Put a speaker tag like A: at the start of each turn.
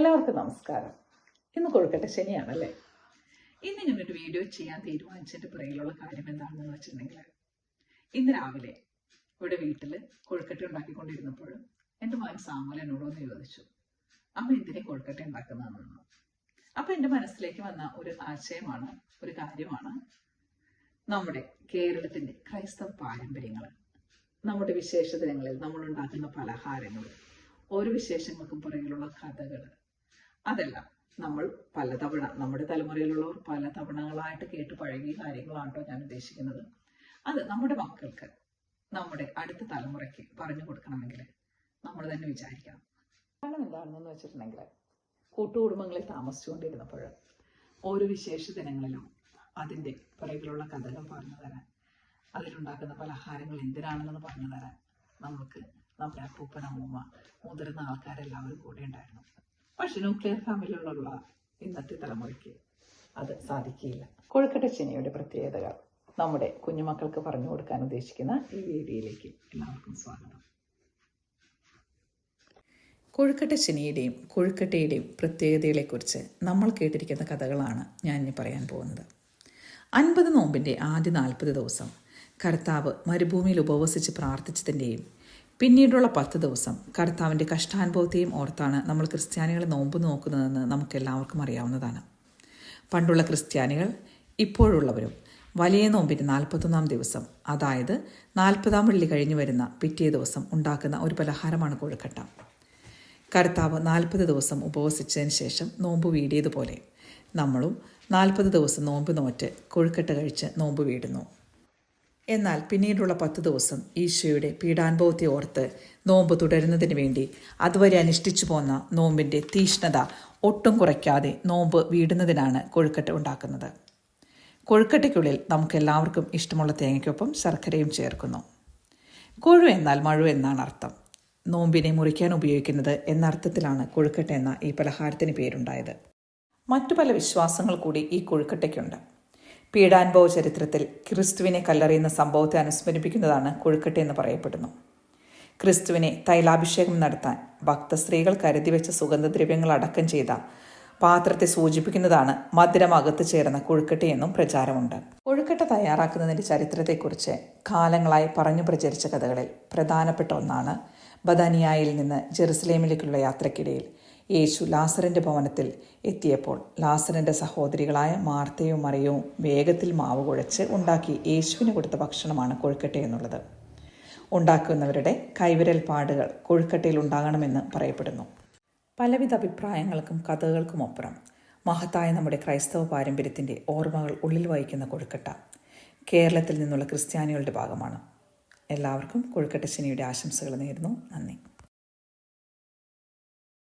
A: എല്ലാവർക്കും നമസ്കാരം. ഇന്ന് കൊഴുക്കട്ടെ ശനിയാണല്ലേ? ഇന്ന് ഞാനൊരു വീഡിയോ ചെയ്യാൻ തീരുമാനിച്ചതിന്റെ പുറകിലുള്ള കാര്യം എന്താണെന്ന് വെച്ചിട്ടുണ്ടെങ്കിൽ ഇന്ന് രാവിലെ ഇവിടെ വീട്ടിൽ കൊഴുക്കട്ട ഉണ്ടാക്കിക്കൊണ്ടിരുന്നപ്പോൾ എന്റെ മകൻ സാമുൽ എന്നോടൊന്ന് ചോദിച്ചു അമ്മ എന്തിനെ കൊഴുക്കട്ട ഉണ്ടാക്കുന്നതെന്ന്? അപ്പൊ എന്റെ മനസ്സിലേക്ക് വന്ന ഒരു ആശയമാണ് ഒരു കാര്യമാണ് നമ്മുടെ കേരളത്തിന്റെ ക്രൈസ്തവ പാരമ്പര്യങ്ങൾ നമ്മുടെ വിശേഷ ദിനങ്ങളിൽ നമ്മൾ ഉണ്ടാക്കുന്ന പലഹാരങ്ങൾ ഓരോ വിശേഷങ്ങൾക്കും പുറകിലുള്ള കഥകൾ അതെല്ലാം. നമ്മൾ പലതവണ നമ്മുടെ തലമുറയിലുള്ളവർ പല തവണകളായിട്ട് കേട്ട് പഴകിയ കാര്യങ്ങളാണ് കേട്ടോ ഞാൻ ഉദ്ദേശിക്കുന്നത്. അത് നമ്മുടെ മക്കൾക്ക് നമ്മുടെ അടുത്ത തലമുറയ്ക്ക് പറഞ്ഞു കൊടുക്കണമെങ്കിൽ നമ്മൾ തന്നെ വിചാരിക്കണം. കാരണം എന്താണെന്ന് വെച്ചിട്ടുണ്ടെങ്കിൽ കൂട്ടുകുടുംബങ്ങളിൽ താമസിച്ചുകൊണ്ടിരുന്നപ്പോൾ ഓരോ വിശേഷ ദിനങ്ങളിലും അതിന്റെ പുറകിലുള്ള കഥകൾ പറഞ്ഞു തരാൻ അതിലുണ്ടാക്കുന്ന പലഹാരങ്ങൾ എന്തിനാണെന്ന് പറഞ്ഞു തരാൻ നമുക്ക് നമ്മുടെ അപ്പൂപ്പൻ അമ്മൂമ്മ മുതിർന്ന ആൾക്കാരെല്ലാവരും കൂടെ ഉണ്ടായിരുന്നു. പക്ഷെ ന്യൂക്ലിയർ ഫാമിലിയിലുള്ള ഇന്നത്തെ തലമുറയ്ക്ക് അത് സാധിക്കില്ല. കൊഴുക്കട്ട ശനിയുടെ പ്രത്യേകതകൾ നമ്മുടെ കുഞ്ഞുമക്കൾക്ക് പറഞ്ഞു കൊടുക്കാൻ ഉദ്ദേശിക്കുന്ന ഈ വീഡിയോയിലേക്ക് എല്ലാവർക്കും സ്വാഗതം. കൊഴുക്കട്ട ശനിയുടെയും കൊഴുക്കട്ടയുടെയും പ്രത്യേകതകളെക്കുറിച്ച് നമ്മൾ കേട്ടിരിക്കുന്ന കഥകളാണ് ഞാൻ ഇനി പറയാൻ പോകുന്നത്. അൻപത് നോമ്പിന്റെ ആദ്യ നാൽപ്പത് ദിവസം കർത്താവ് മരുഭൂമിയിൽ ഉപവസിച്ച് പ്രാർത്ഥിച്ചതിന്റെയും പിന്നീടുള്ള പത്ത് ദിവസം കർത്താവിന്റെ കഷ്ടാനുഭവത്തെയും ഓർത്താണ് നമ്മൾ ക്രിസ്ത്യാനികളെ നോമ്പ് നോക്കുന്നതെന്ന് നമുക്കെല്ലാവർക്കും അറിയാവുന്നതാണ്. പണ്ടുള്ള ക്രിസ്ത്യാനികൾ ഇപ്പോഴുള്ളവരും വലിയ നോമ്പിന്റെ നാൽപ്പത്തൊന്നാം ദിവസം അതായത് നാൽപ്പതാം വെള്ളി കഴിഞ്ഞു വരുന്ന പിറ്റേ ദിവസം ഉണ്ടാക്കുന്ന ഒരു പലഹാരമാണ് കൊഴുക്കട്ട. കർത്താവ് നാൽപ്പത് ദിവസം ഉപവസിച്ചതിന് ശേഷം നോമ്പ് വീടിയതുപോലെ നമ്മളും നാൽപ്പത് ദിവസം നോമ്പ് നോറ്റ് കൊഴുക്കട്ട കഴിച്ച് നോമ്പ് വീടുന്നു. എന്നാൽ പിന്നീടുള്ള പത്ത് ദിവസം ഈശോയുടെ പീഡാനുഭവത്തെ ഓർത്ത് നോമ്പ് തുടരുന്നതിന് വേണ്ടി അതുവരെ അനുഷ്ഠിച്ചു പോന്ന നോമ്പിന്റെ തീഷ്ണത ഒട്ടും കുറയ്ക്കാതെ നോമ്പ് വീടുന്നതിനാണ് കൊഴുക്കട്ട ഉണ്ടാക്കുന്നത്. കൊഴുക്കട്ടയ്ക്കുള്ളിൽ നമുക്ക് എല്ലാവർക്കും ഇഷ്ടമുള്ള തേങ്ങയ്ക്കൊപ്പം ശർക്കരയും ചേർക്കുന്നു. കൊഴു എന്നാൽ മഴു എന്നാണ് അർത്ഥം. നോമ്പിനെ മുറിക്കാൻ ഉപയോഗിക്കുന്നത് എന്ന അർത്ഥത്തിലാണ് കൊഴുക്കട്ട എന്ന ഈ പലഹാരത്തിന് പേരുണ്ടായത്. മറ്റു പല വിശ്വാസങ്ങൾ കൂടി ഈ കൊഴുക്കട്ടയ്ക്കുണ്ട്. പീഡാനുഭവ ചരിത്രത്തിൽ ക്രിസ്തുവിനെ കല്ലെറിയുന്ന സംഭവത്തെ അനുസ്മരിപ്പിക്കുന്നതാണ് കൊഴുക്കട്ട എന്ന് പറയപ്പെടുന്നു. ക്രിസ്തുവിനെ തൈലാഭിഷേകം നടത്താൻ ഭക്തസ്ത്രീകൾ കരുതി വെച്ച സുഗന്ധദ്രവ്യങ്ങൾ അടക്കം ചെയ്ത പാത്രത്തെ സൂചിപ്പിക്കുന്നതാണ് മധുരം അകത്ത് ചേർന്ന കൊഴുക്കട്ടയെന്നും പ്രചാരമുണ്ട്. കൊഴുക്കട്ട തയ്യാറാക്കുന്നതിന്റെ ചരിത്രത്തെക്കുറിച്ച് കാലങ്ങളായി പറഞ്ഞു പ്രചരിച്ച കഥകളിൽ പ്രധാനപ്പെട്ട ഒന്നാണ് ബദാനിയായിൽ നിന്ന് ജെറുസലേമിലേക്കുള്ള യാത്രക്കിടയിൽ യേശു ലാസറിന്റെ ഭവനത്തിൽ എത്തിയപ്പോൾ ലാസറിന്റെ സഹോദരികളായ മാർത്തയും മറിയവും വേഗത്തിൽ മാവ് കുഴച്ച് ഉണ്ടാക്കി യേശുവിന് കൊടുത്ത ഭക്ഷണമാണ് കൊഴുക്കട്ട എന്നുള്ളത്. ഉണ്ടാക്കുന്നവരുടെ കൈവിരൽ പാടുകൾ കൊഴുക്കട്ടയിൽ ഉണ്ടാകണമെന്ന് പറയപ്പെടുന്നു. പലവിധ അഭിപ്രായങ്ങൾക്കും കഥകൾക്കുമപ്പുറം മഹത്തായ നമ്മുടെ ക്രൈസ്തവ പാരമ്പര്യത്തിന്റെ ഓർമ്മകൾ ഉള്ളിൽ വഹിക്കുന്ന കൊഴുക്കട്ട കേരളത്തിൽ നിന്നുള്ള ക്രിസ്ത്യാനികളുടെ ഭാഗമാണ്. എല്ലാവർക്കും കൊഴുക്കട്ട ശനിയുടെ ആശംസകൾ നേരുന്നു. നന്ദി.